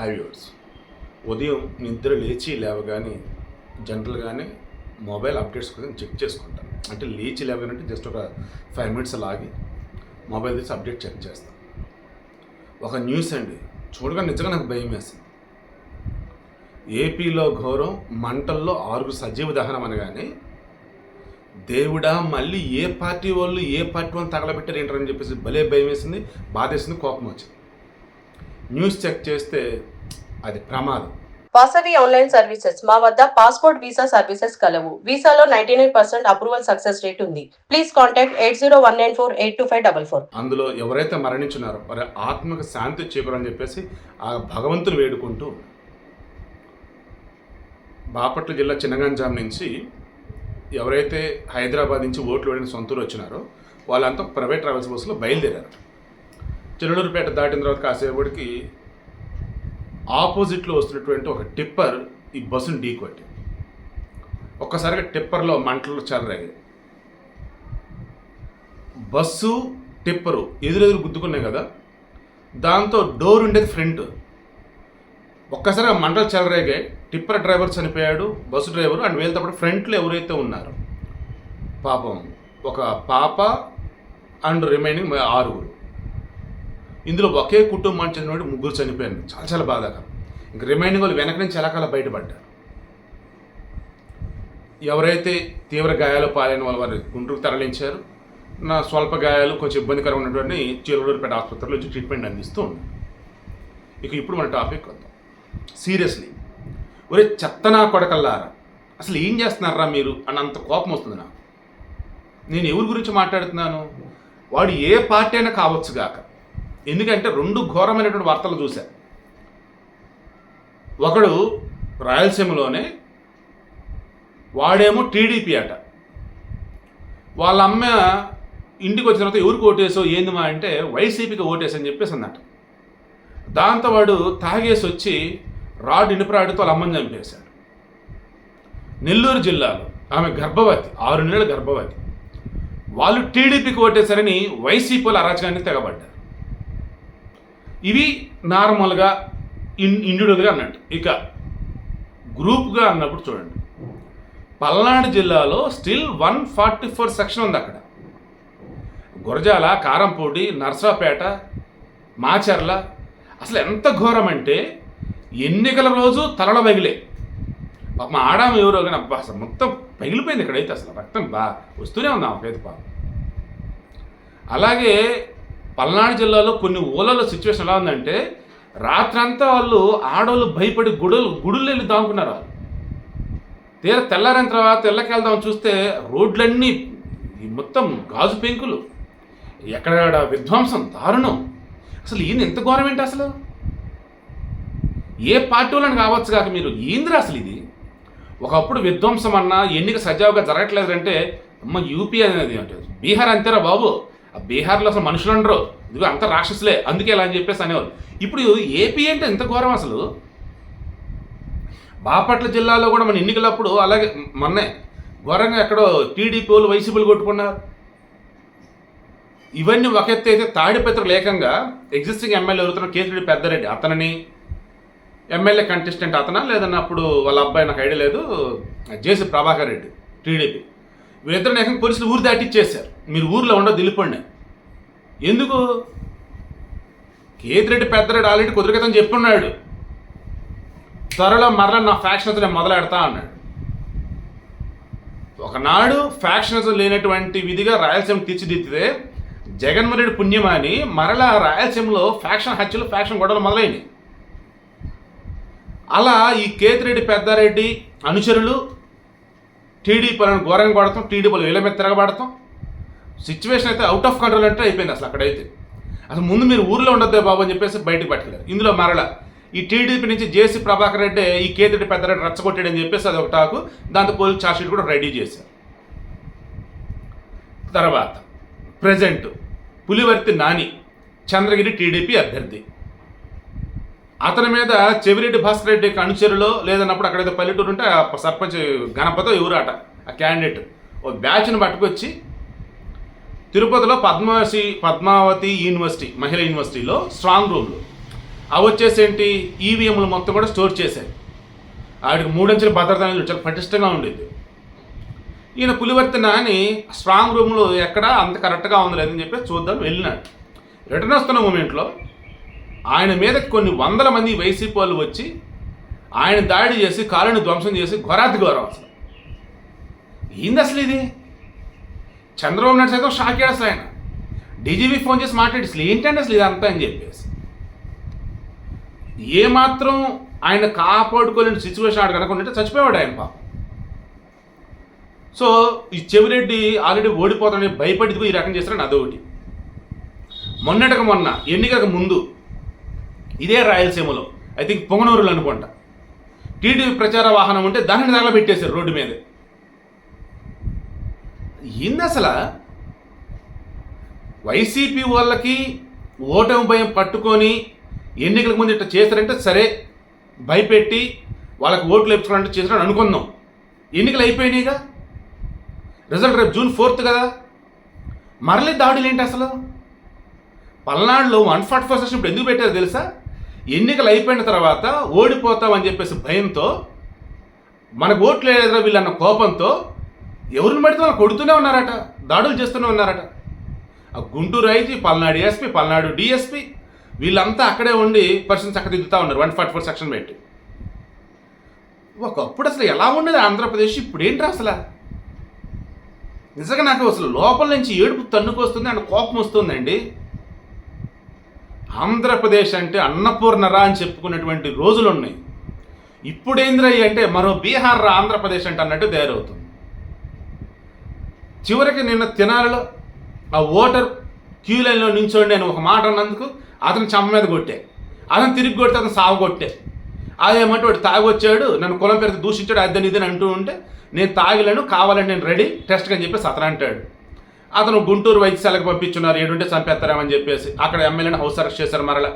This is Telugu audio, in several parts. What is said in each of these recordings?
హై వ్యూవర్స్ ఉదయం నిద్ర లేచి లేవగానే జనరల్గానే మొబైల్ అప్డేట్స్ కోసం చెక్ చేసుకుంటాను. అంటే లేచి లేవగానంటే జస్ట్ ఒక ఫైవ్ మినిట్స్ లాగి మొబైల్ తీసి అప్డేట్ చెక్ చేస్తాను. ఒక న్యూస్ అండి. చూడగా నిజంగా నాకు భయం వేసింది. ఏపీలో ఘోరం మంటల్లో ఆరుగురు సజీవ దహనం అనగానే దేవుడా మళ్ళీ ఏ పార్టీ వాళ్ళు ఏ పార్టీ వాళ్ళు తగలబెట్టారు ఏంటని చెప్పేసి భలే భయం వేసింది బాధేసింది కోపం వచ్చింది. న్యూస్ చెక్ చేస్తే అది ప్రమాదం. Vasavi online services. మా వద్ద పాస్పోర్ట్ వీసా సర్వీసెస్ కలవు. వీసాలో ninety nine percent approval success rate ఉంది. Please contact eight zero one nine four eight two five double four. అందులో ఎవరైతే మరణించున్నారో వారి ఆత్మకు శాంతి చేకూరని చెప్పేసి ఆ భగవంతుని వేడుకుంటూ బాపట్ల జిల్లా చిన్నగంజాం నుంచి ఎవరైతే హైదరాబాద్ నుంచి ఓట్లు వేడిన సొంతూరు వచ్చినారో వాళ్ళంతా ప్రైవేట్ ట్రావెల్స్ బస్సులో బయలుదేరారు. చిరునూరుపేట దాటిన తర్వాత కాసేపటికి ఆపోజిట్లో వస్తున్నటువంటి ఒక టిప్పర్ ఈ బస్సును ఢీకొట్టి ఒక్కసారిగా టిప్పర్లో మంటలు చల్లరాయి బస్సు టిప్పరు ఎదురెదురు గుద్దుకున్నాయి కదా దాంతో డోర్ ఉండేది ఫ్రంట్. ఒక్కసారిగా మంటలు చెలరేగాయి టిప్పర్ డ్రైవర్ చనిపోయాడు బస్సు డ్రైవర్ అండ్ వీళ్ళతో పాటు ఫ్రంట్లో ఎవరైతే ఉన్నారో పాపం ఒక పాప అండ్ రిమైనింగ్ ఆరుగురు. ఇందులో ఒకే కుటుంబానికి చెందిన ముగ్గురు చనిపోయారు. చాలా చాలా బాధాకరం. ఇంక రిమైనింగ్ వాళ్ళు వెనక నుంచి ఎలాకాల బయటపడ్డారు? ఎవరైతే తీవ్ర గాయాలు పాలైన వాళ్ళు వారి గుంటూరుకు తరలించారు నా స్వల్ప గాయాలు కొంచెం ఇబ్బందికరం ఉన్నటువంటి చీలూరుపేట ఆసుపత్రిలో వచ్చి ట్రీట్మెంట్ అందిస్తూ ఉంది ఇక ఇప్పుడు మన టాపిక్ వద్దాం. సీరియస్లీ ఒరే చెత్తనా కొడకల్లారా? అసలు ఏం చేస్తున్నారా మీరు? అని అంత కోపం వస్తుంది నాకు. నేను ఎవరి గురించి మాట్లాడుతున్నాను? వాడు ఏ పార్టీ అయినా కావచ్చు గాక. ఎందుకంటే రెండు ఘోరమైనటువంటి వార్తలు చూశా. ఒకడు రాయలసీమలోనే వాడేమో టీడీపీ అట. వాళ్ళ అమ్మ ఇంటికి వచ్చిన తర్వాత ఎవరికి ఓటేసో ఏంది మా అంటే వైసీపీకి ఓటేసని చెప్పేసి అన్నట్టు దాంతో వాడు తాగేసి వచ్చి రాడ్ ఇనుపరాడుతో వాళ్ళ అమ్మని చంపేశాడు. నెల్లూరు జిల్లాలో ఆమె గర్భవతి ఆరు నెలల గర్భవతి. వాళ్ళు టీడీపీకి ఓటేశారని వైసీపీల అరాచకాన్ని తెగబడ్డారు. ఇవి నార్మల్గా ఇన్ ఇండివిజువల్గా అన్నట్టు. ఇక గ్రూప్గా అన్నప్పుడు చూడండి. పల్నాడు జిల్లాలో still one forty four section ఉంది అక్కడ. గురజాల కారంపూడి నర్సాపేట మాచర్ల అసలు ఎంత ఘోరం అంటే ఎన్నికల రోజు తలల పగిలే పాపం ఆడాము ఎవరో కానీ అబ్బా అసలు మొత్తం పగిలిపోయింది ఇక్కడైతే అసలు రక్తం బా వస్తూనే ఉంది పేద పాపం. అలాగే పల్నాడు జిల్లాలో కొన్ని ఊళ్ళలో సిచ్యువేషన్ ఎలా ఉందంటే రాత్రంతా వాళ్ళు ఆడవాళ్ళు భయపడి గుడులు గుడులు వెళ్ళి దాముకున్నారు వాళ్ళు. తీర తెల్లారిన తర్వాత తెల్లకెళ్దాం వెళ్దాం చూస్తే రోడ్లన్నీ ఈ మొత్తం గాజు పెంకులు. ఎక్కడ విధ్వంసం దారుణం. అసలు ఈయన ఎంత ఘోరం ఏంటి అసలు? ఏ పార్టీ వాళ్ళని కావచ్చు కాక మీరు ఏందిరా అసలు ఇది? ఒకప్పుడు విధ్వంసం అన్నా ఎన్నిక సజావుగా జరగట్లేదంటే అమ్మ యూపీ అనేది అంటే బీహార్ అంతేరా బాబు. బీహార్లో అసలు మనుషులు ఉండరు. ఇదిగో అంత రాక్షసులే. అందుకే ఇలా అని చెప్పేసి అనేవారు ఇప్పుడు ఏపీ అంటే ఎంత ఘోరం అసలు. బాపట్ల జిల్లాలో కూడా మన ఎన్నికలప్పుడు అలాగే మొన్నే ఘోరంగా ఎక్కడో టీడీపీ వాళ్ళు వైసీపీలు కొట్టుకున్నారు. ఇవన్నీ ఒక ఎత్తు అయితే తాడిపత్ర లేకంగా ఎగ్జిస్టింగ్ ఎమ్మెల్యే ఎవరుతున్న కేసుడి పెద్దరెడ్డి. అతనని ఎమ్మెల్యే కంటెస్టెంట్ అతనా? లేదన్నప్పుడు వాళ్ళ అబ్బాయి నాకు ఐడియా లేదు. JC Prabhakar Reddy TDP. వీరిద్దరు ఏకంగా పోలీసులు ఊరు దాటిచ్చేశారు మీరు ఊర్లో ఉండదు దిలిపండి ఎందుకు? కేతిరెడ్డి పెద్దరెడ్డి ఆల్రెడీ కుదిరికతం చెప్పున్నాడు. త్వరలో మరలా నా ఫ్యాక్షన్స్ నేను మొదలెడతా అన్నాడు. ఒకనాడు ఫ్యాక్షన్స్ లేనటువంటి విధిగా రాయలసీమ తీర్చిదిద్దితే జగన్మోహన్ రెడ్డి పుణ్యమాని మరలా రాయలసీమలో ఫ్యాక్షన్ హత్యలు ఫ్యాక్షన్ గొడవలు మొదలైనవి అలా ఈ కేతిరెడ్డి పెద్దారెడ్డి అనుచరులు టీడీపీలను ఘోరంగా పడతాం టీడీపీలు వీళ్ళ మీద తిరగబడతాం సిచ్యువేషన్ అయితే అవుట్ ఆఫ్ కంట్రోల్ అంటే అయిపోయింది అసలు అక్కడైతే. అసలు ముందు మీరు ఊర్లో ఉండొద్దే బాబు అని చెప్పేసి బయటకు పట్టుకెళ్ళారు. ఇందులో మరల ఈ టీడీపీ నుంచి జేసీ ప్రభాకర్ రెడ్డి ఈ కేతిరెడ్డి పెద్దరెడ్డి రచ్చగొట్టాడని చెప్పేసి అది ఒక టాకు. దాంతో పోలీస్ ఛార్జ్షీట్ కూడా రెడీ చేశారు. తర్వాత ప్రజెంట్ పులివర్తి నాని చంద్రగిరి టీడీపీ అభ్యర్థి. అతని మీద చెవిరెడ్డి భాస్కర్ రెడ్డి అనుచరులో లేదన్నప్పుడు అక్కడైతే పల్లెటూరు ఉంటే ఆ సర్పంచ్ గణపతి ఎవరాట ఆ క్యాండిడేట్ ఓ బ్యాచ్ను పట్టుకొచ్చి తిరుపతిలో పద్మావతి పద్మావతి యూనివర్సిటీ మహిళా యూనివర్సిటీలో స్ట్రాంగ్ రూమ్లు అవి వచ్చేసి ఏంటి ఈవీఎంలు మొత్తం కూడా స్టోర్ చేశాయి ఆవిడకి మూడంచెల భద్రత అనేది చాలా పటిష్టంగా ఉండేది. ఈయన పులివర్తి నాని స్ట్రాంగ్ రూమ్లో ఎక్కడ? అంత కరెక్ట్గా ఉంది లేదని చెప్పి చూద్దాం వెళ్ళినాడు. రిటర్న్ వస్తున్న మూమెంట్లో ఆయన మీద కొన్ని వందల మంది వైసీపీ వాళ్ళు వచ్చి ఆయన దాడి చేసి కాలుని ధ్వంసం చేసి ఘోరాతి ఘోరం అసలు ఏంది అసలు ఇది? చంద్రబాబు నాయుడు సైతం షాక్ అసలు ఆయన. డీజీపీ ఫోన్ చేసి మాట్లాడి అసలు ఏంటంటే అసలు ఇదంతా? అని చెప్పేసి. ఏమాత్రం ఆయన కాపాడుకోలేని సిచ్యువేషన్ ఆడ కనుకుంటే చచ్చిపోయాడు ఆయన పాపం. సో ఈ చెవిరెడ్డి ఆల్రెడీ ఓడిపోతాడని భయపడి ఈ రకం చేస్తారని అదొకటి. మొన్నటికి మొన్న ఎన్నికలకు ముందు ఇదే రాయలసీమలో. ఐ థింక్ పొంగనూరులు అనుకుంటా. టీడీపీ ప్రచార వాహనం ఉంటే దానిని తగలబెట్టేశారు రోడ్డు మీద. ఏంది అసలు వైసీపీ వాళ్ళకి ఓటమి భయం పట్టుకొని ఎన్నికలకు ముందు ఇట్లా చేస్తారంటే సరే భయపెట్టి వాళ్ళకి ఓట్లు వేపించుకోవాలంటే చేస్తారని అనుకుందాం. ఎన్నికలు అయిపోయినాయిగా? రిజల్ట్ రేపు జూన్ ఫోర్త్ కదా? మరలే దాడులు ఏంటి అసలు? పల్నాడులో వన్ ఫార్టీ ఫోర్ సెషన్ ఇప్పుడు ఎందుకు పెట్టారు తెలుసా? ఎన్నికలు అయిపోయిన తర్వాత ఓడిపోతామని చెప్పేసి భయంతో మనకు ఓట్లు లేదురా వీళ్ళన్న కోపంతో ఎవరిని పడితే వాళ్ళు కొడుతూనే ఉన్నారట దాడులు చేస్తూనే ఉన్నారట. ఆ Guntur IG Palnadu SP Palnadu DSP వీళ్ళంతా అక్కడే ఉండి పర్సన్ చక్కదిద్దుతూ ఉన్నారు వన్ ఫార్టీ ఫోర్ సెక్షన్ పెట్టి. ఒకప్పుడు అసలు ఎలా ఉండేది ఆంధ్రప్రదేశ్? ఇప్పుడు ఏంటి అసలు? నిజంగా నాకు అసలు లోపల నుంచి ఏడుపు తన్నుకొస్తుంది అండ్ కోపం వస్తుందండి. ఆంధ్రప్రదేశ్ అంటే అన్నపూర్ణరా అని చెప్పుకున్నటువంటి రోజులు ఉన్నాయి ఇప్పుడేంద్రయ్య అంటే మరో బీహార్ రా ఆంధ్రప్రదేశ్ అంటే అన్నట్టు తయారవుతుంది. చివరికి నిన్న తినాలలో ఆ ఓటర్ క్యూ లైన్లో నించోండి అని ఒక మాట అన్నందుకు అతను చమ్మ మీద కొట్టే. అతను తిరిగి కొడితే అతను సాగు కొట్టే. అదేమంటే వాడు తాగొచ్చాడు నన్ను కులం పేరుతో దూషించాడు అద్దెని ఇదని అంటూ ఉంటే నేను తాగిలను కావాలని నేను రెడీ టెస్ట్కి అని చెప్పి సతనంటాడు అంటాడు. అతను గుంటూరు వైద్యశాలకు పంపించున్నారు. ఏడుంటే చంపేస్తారేమని చెప్పేసి అక్కడ ఎమ్మెల్యేని హౌస్ అరెస్ట్ చేశారు మరలా.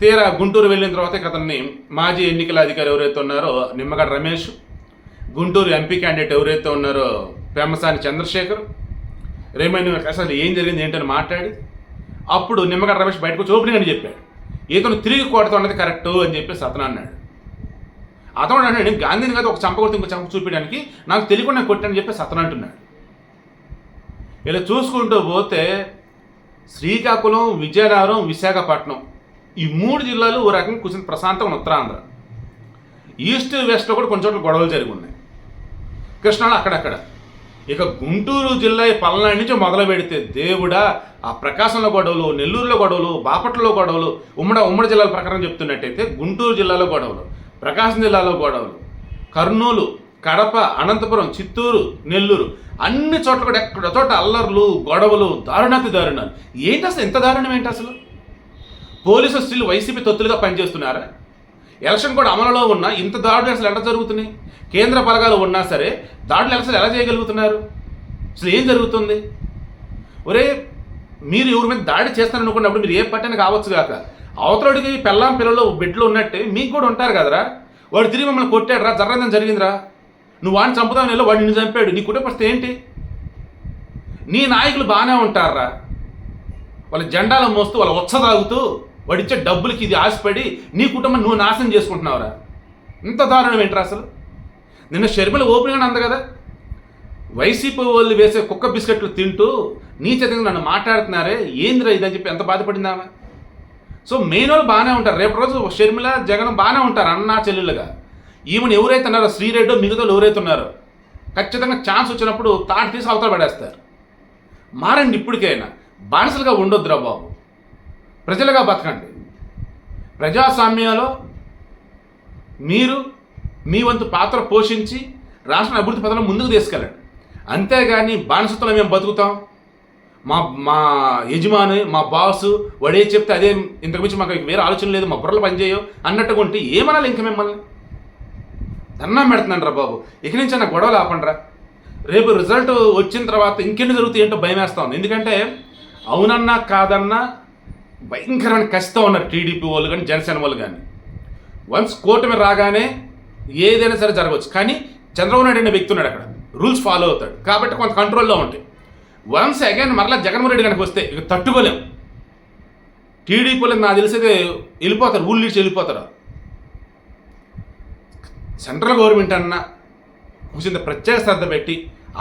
తీరా గుంటూరు వెళ్ళిన తర్వాత ఇక అతన్ని మాజీ ఎన్నికల అధికారి ఎవరైతే ఉన్నారో నిమ్మగడ్డ రమేష్ గుంటూరు ఎంపీ క్యాండిడేట్ ఎవరైతే ఉన్నారో పెమ్మసాని చంద్రశేఖర్ రేమైనా అసలు ఏం జరిగింది ఏంటని మాట్లాడి అప్పుడు నిమ్మగడ్డ రమేష్ బయటకు వచ్చి ఓపెనింగ్ అని చెప్పాడు. ఇతను తిరిగి కొడుతున్నది కరెక్ట్ అని చెప్పేసి అతను అన్నాడు. అతను అన్నాడు నేను గాంధీని కదా ఒక చంప కొడుతూ ఇంకో చంప చూపించడానికి నాకు తెలియకుండా కొట్టని కొట్టానని చెప్పేసి అతను అంటున్నాడు. ఇలా చూసుకుంటూ పోతే శ్రీకాకుళం విజయనగరం విశాఖపట్నం ఈ మూడు జిల్లాలు ఓ రకంగా కొంచెం ప్రశాంతంగా ఉత్తరాంధ్ర. ఈస్ట్ వెస్ట్లో కూడా కొంచెం చోట్ల గొడవలు జరిగి ఉన్నాయి కృష్ణాలు అక్కడక్కడ. ఇక గుంటూరు జిల్లా ఈ పల్నాడు నుంచి మొదలు పెడితే దేవుడా ఆ ప్రకాశంలో గొడవలు నెల్లూరులో గొడవలు బాపట్లలో గొడవలు ఉమ్మడి ఉమ్మడి జిల్లాల ప్రకారం చెప్తున్నట్టయితే గుంటూరు జిల్లాలో గొడవలు ప్రకాశం జిల్లాలో గొడవలు కర్నూలు కడప అనంతపురం చిత్తూరు నెల్లూరు అన్ని చోట్ల కూడా ఎక్కడ చోట అల్లర్లు గొడవలు దారుణాతి దారుణాలు. ఏంటి అసలు ఎంత దారుణం ఏంటి అసలు? పోలీసు స్త్రీలు వైసీపీ తొత్తులుగా పనిచేస్తున్నారా? ఎలక్షన్ కూడా అమలులో ఉన్నా ఇంత దాడులు అసలు ఎలా జరుగుతున్నాయి? కేంద్ర బలగాలు ఉన్నా సరే దాడులు అసలు ఎలా చేయగలుగుతున్నారు? అసలు ఏం జరుగుతుంది? ఒరే మీరు ఎవరి మీద దాడి చేస్తారనుకున్నప్పుడు మీరు ఏ పట్టని కావచ్చు కాక అవతలడికి పెళ్ళాం పిల్లలు బిడ్డలు ఉన్నట్టే మీకు కూడా ఉంటారు కదరా? వాడు తిరిగి మమ్మల్ని కొట్టాడు రా జరగదని జరిగిందిరా. నువ్వు వాడిని చంపుతావు నెలలో వాడు నిన్ను చంపాడు. నీ కుటుంబ పరిస్థితి ఏంటి? నీ నాయకులు బాగానే ఉంటారా వాళ్ళ జెండాలు మోస్తూ వాళ్ళ ఉత్స తాగుతూ వాడిచ్చే డబ్బులకి ఇది ఆశపడి నీ కుటుంబం నువ్వు నాశనం చేసుకుంటున్నావురా. ఇంత దారుణం ఏంట్రా అసలు? నిన్న షర్మిల ఓపెన్గా అంద కదా? వైసీపీ వాళ్ళు వేసే కుక్క బిస్కెట్లు తింటూ నీచతంగా నన్ను మాట్లాడుతున్నారే ఏందిరా ఇదని చెప్పి ఎంత బాధపడిందామా సో మెయిన్ వాళ్ళు బాగానే ఉంటారు. రేపు రోజు షర్మిల జగన్ బాగానే ఉంటారు అన్నా చెల్లెలుగా ఈమెను ఎవరైతే ఉన్నారో శ్రీరెడ్డో మిగతాలు ఎవరైతే ఉన్నారో ఖచ్చితంగా ఛాన్స్ వచ్చినప్పుడు తాటి తీసి అవతల పడేస్తారు. మారండి ఇప్పటికైనా. బానిసలుగా ఉండొద్దురా బాబు. ప్రజలుగా బతకండి. ప్రజాస్వామ్యంలో మీరు మీ వంతు పాత్ర పోషించి రాష్ట్ర అభివృద్ధి పథకం ముందుకు తీసుకెళ్ళండి. అంతేగాని బానిసత్వంలో మేము బతుకుతాం. మా మా యజమాని మా బాసు వాడే చెప్తే అదే ఇంతకుమించి మాకు వేరే ఆలోచన లేదు మా బుర్రలు పనిచేయవు అన్నట్టుగా ఉంటే ఏమనాలి ఇంక మిమ్మల్ని? దండం పెడుతున్నాను రా బాబు. ఇక నుంచి నా గొడవలు ఆపండిరా రేపు రిజల్ట్ వచ్చిన తర్వాత ఇంకెన్ని జరుగుతాయి ఏంటో భయం వేస్తా ఉంది. ఎందుకంటే అవునన్నా కాదన్నా భయంకరమైన కష్టం ఉన్నారు టీడీపీ వాళ్ళు కానీ జనసేన వాళ్ళు కానీ. వన్స్ కూటమి రాగానే ఏదైనా సరే జరగవచ్చు. కానీ చంద్రబాబు నాయుడు అనే వ్యక్తి ఉన్నాడు అక్కడ. రూల్స్ ఫాలో అవుతాడు. కాబట్టి కొంత కంట్రోల్లో ఉంటాయి వన్స్ అగైన్ మరలా జగన్మోహన్ రెడ్డి కనుక వస్తే ఇక తట్టుకోలేం. టీడీపీలో నాకు తెలిసేదే వెళ్ళిపోతారు. ఊళ్ళు నుంచి వెళ్ళిపోతారు. సెంట్రల్ గవర్నమెంట్ అన్న కొంచెం ప్రత్యేక శ్రద్ధ పెట్టి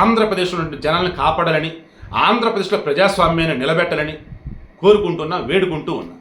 ఆంధ్రప్రదేశ్లో జనాలను కాపాడాలని ఆంధ్రప్రదేశ్లో ప్రజాస్వామ్యాన్ని నిలబెట్టాలని కోరుకుంటున్నా వేడుకుంటూ ఉన్నా.